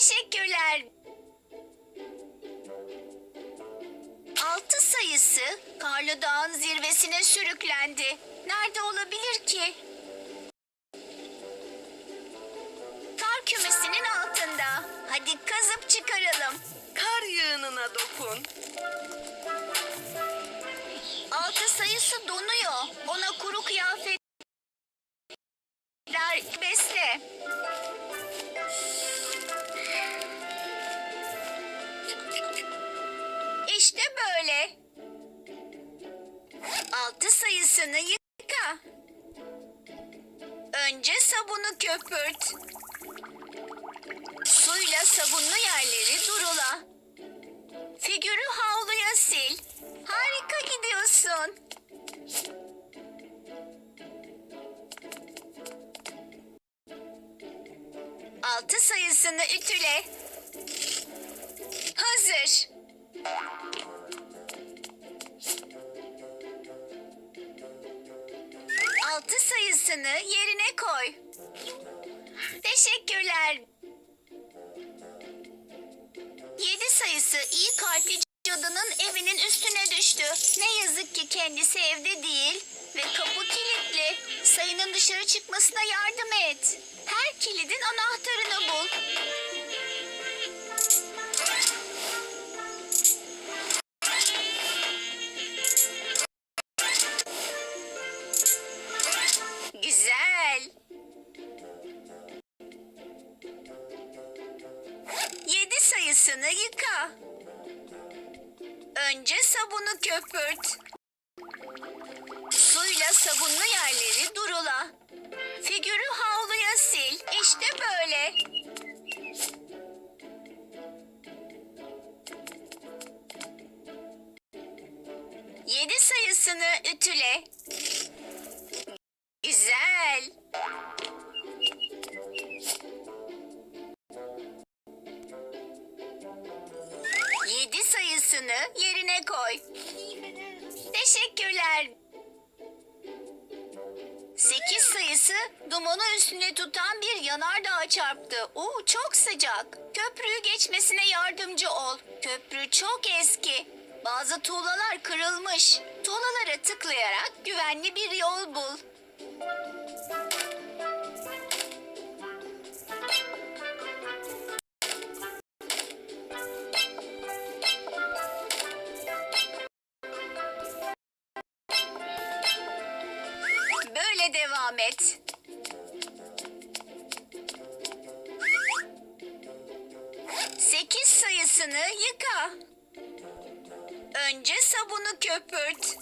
Teşekkürler. Altı sayısı Karlı Dağ'ın zirvesine sürüklendi. Nerede olabilir ki? Kar kümesinin altında. Hadi kazıp çıkaralım. Kar yığınına dokun. Altı sayısı donuyor. Ona kuru kıyafetler Altı sayısını yıka. Önce sabunu köpürt. Suyla sabunlu yerleri durula. Figürü havluya sil. Harika gidiyorsun. Altı sayısını ütüle. Hazır. Altı sayısını yerine koy. Teşekkürler. Yedi sayısı iyi kalpli cadının evinin üstüne düştü. Ne yazık ki kendisi evde değil ve kapı kilitli. Sayının dışarı çıkmasına yardım et. Her kilidin anahtarını bul. Sayısını yıka. Önce sabunu köpürt. Suyla sabunlu yerleri durula. Figürü havluya sil. İşte böyle. Yedi sayısını ütüle. Güzel. Sayısını yerine koy. Teşekkürler. Sekiz sayısı dumanı üstüne tutan bir yanardağ çarptı. Oo çok sıcak. Köprüyü geçmesine yardımcı ol. Köprü çok eski. Bazı tuğlalar kırılmış. Tuğlalara tıklayarak güvenli bir yol bul. Böyle devam et. Sekiz sayısını yıka. Önce sabunu köpürt.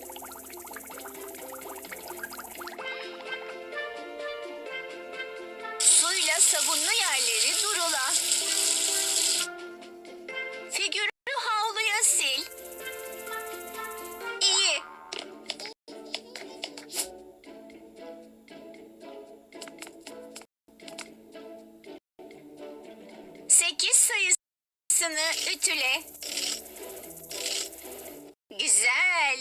Suyla sabunlu yerleri durula. 8 sayısını ütüle. Güzel.